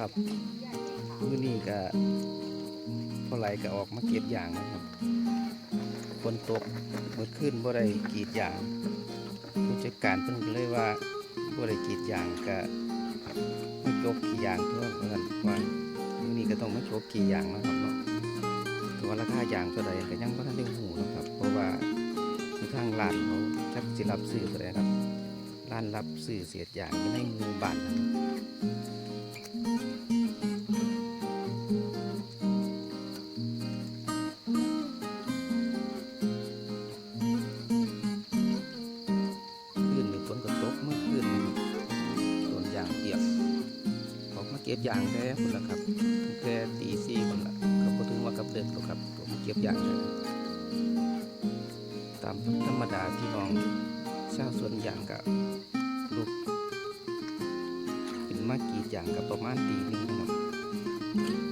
ครับมื้อนี้ก็พอไหลก็ออกมาเก็บยางนะครับฝนตกเมื่อคืนบ่ได้กรีดยางผู้จัดการเพิ่นก็เลยว่าบ่ได้กรีดยางก็มาจกกี่ยางเท่านั้นว่ามื้อนี้ก็ต้องมาจกกี่ยางนะครับเนาะแต่ว่าราคายางเท่าใดก็ยังบ่ทันได้ฮู้นะครับ เพราะว่าที่ทางร้านเขาจักสิรับซื้อเท่าใดครับร้านรับซื้อเศษยางอยู่ในหมู่บ้านนะครับ ก็บยางแท้คนละครับแค่ตีซี่คนละก็พอถึงว่ากับเดินหรอกครับผมเก็บอย่างเลยตามธรรมดาพี่น้องชาวสวนยางกับลูกเป็นมากกี่อย่างกับประมาณตีนึงนะครับ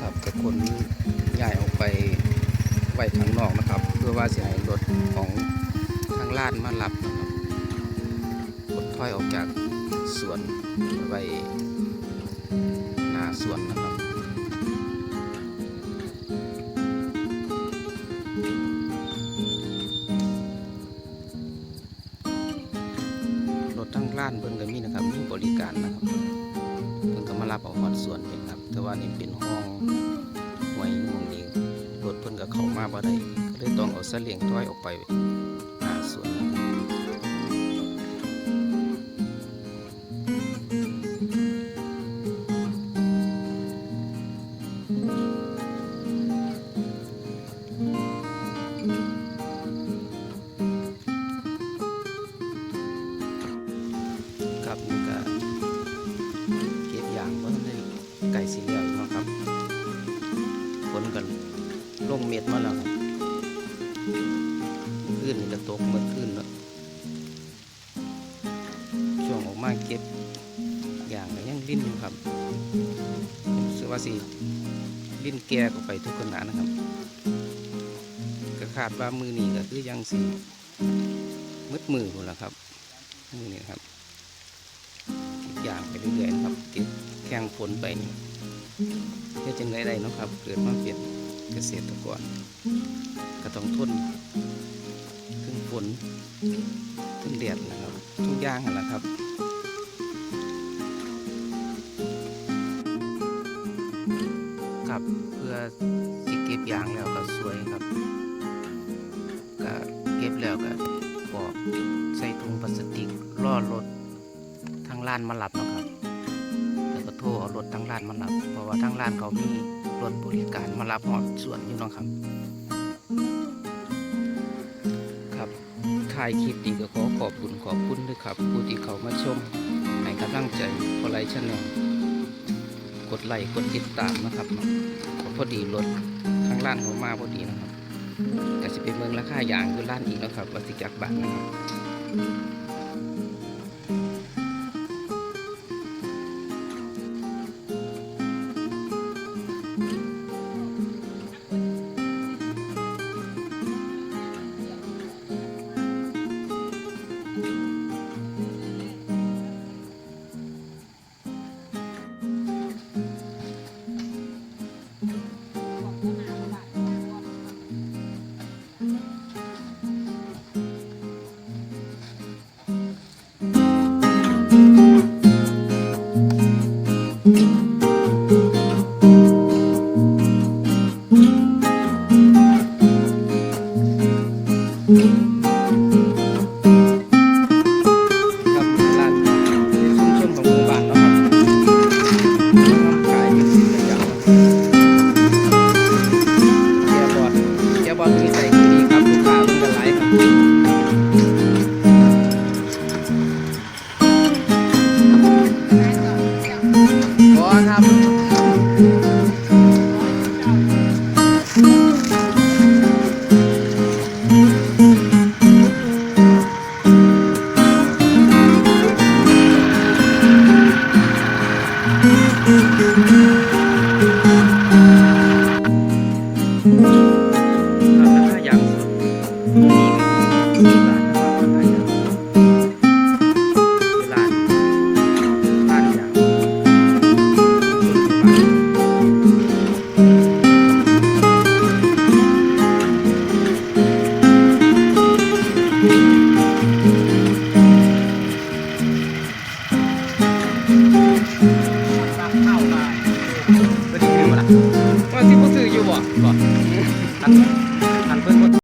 ครับจะขนย้ายออกไปไว้ข้างนอกนะครับ เพื่อว่าจะให้รถของทางลาดมารับนะครับขนถ้อยออกจากสวนไว้หน้าสวนนะครับรถทั้งล้านเพิ่นก็มีนะครับมีบริการนะครับเพิ่นก็มารับเอาฮอดสวนเอง แต่ว่านี่เป็นห้องหวยหมองนี้รถเพิ่นก็เข้ามาบ่ได้ก็เลยต้องเอาสเลียงต้อยออกไปหาสวน สีเหลืองเนาะครับฝนก็ลงเม็ดมาแล้วครับคืนนี่ก็ตกเมื่อคืนแล้วช่วงออกมาเก็บอย่างยังลิ้นอยู่ครับสว่าสิลิ้นแก่ก็ไปทุกขนาดนะครับก็คาดว่ามือนี้ก็คือยังสิมืดมือพุ่นละครับมือนี้ครับอย่างไปเรื่อยๆครับเก็บแข่งฝนไปนี่ เพื่จังไรได้เนาะครับ เกิดมาเป็นเกษตรกรก็ต้องทนถึงฝนถึงแดดนะครับ ทุกอย่างนั่นแหละครับครับเพื่อสิเก็บยางแล้วก็สวยครับก็เก็บแล้วก็ปอกใส่ถุงพลาสติกล่อรถทางร้านมารับเนาะครับ โทรเอารถทางร้านมารับเพราะว่าทางร้านเขามีรถบริการมารับหอดสวนอยู่เนาะครับ ครับถ่ายคลิปนี้ก็ขอขอบคุณขอบคุณด้วยครับ ผู้ที่เขามาชมให้กำลังใจพอไลชแนลกดไลค์กดติดตามนะครับพอดีรถทางร้านเขามาพอดีนะครับก็จะเป็นเมืองราคาอย่างคือร้านอีกนะครับวัสิจักรบาทนะครับครับ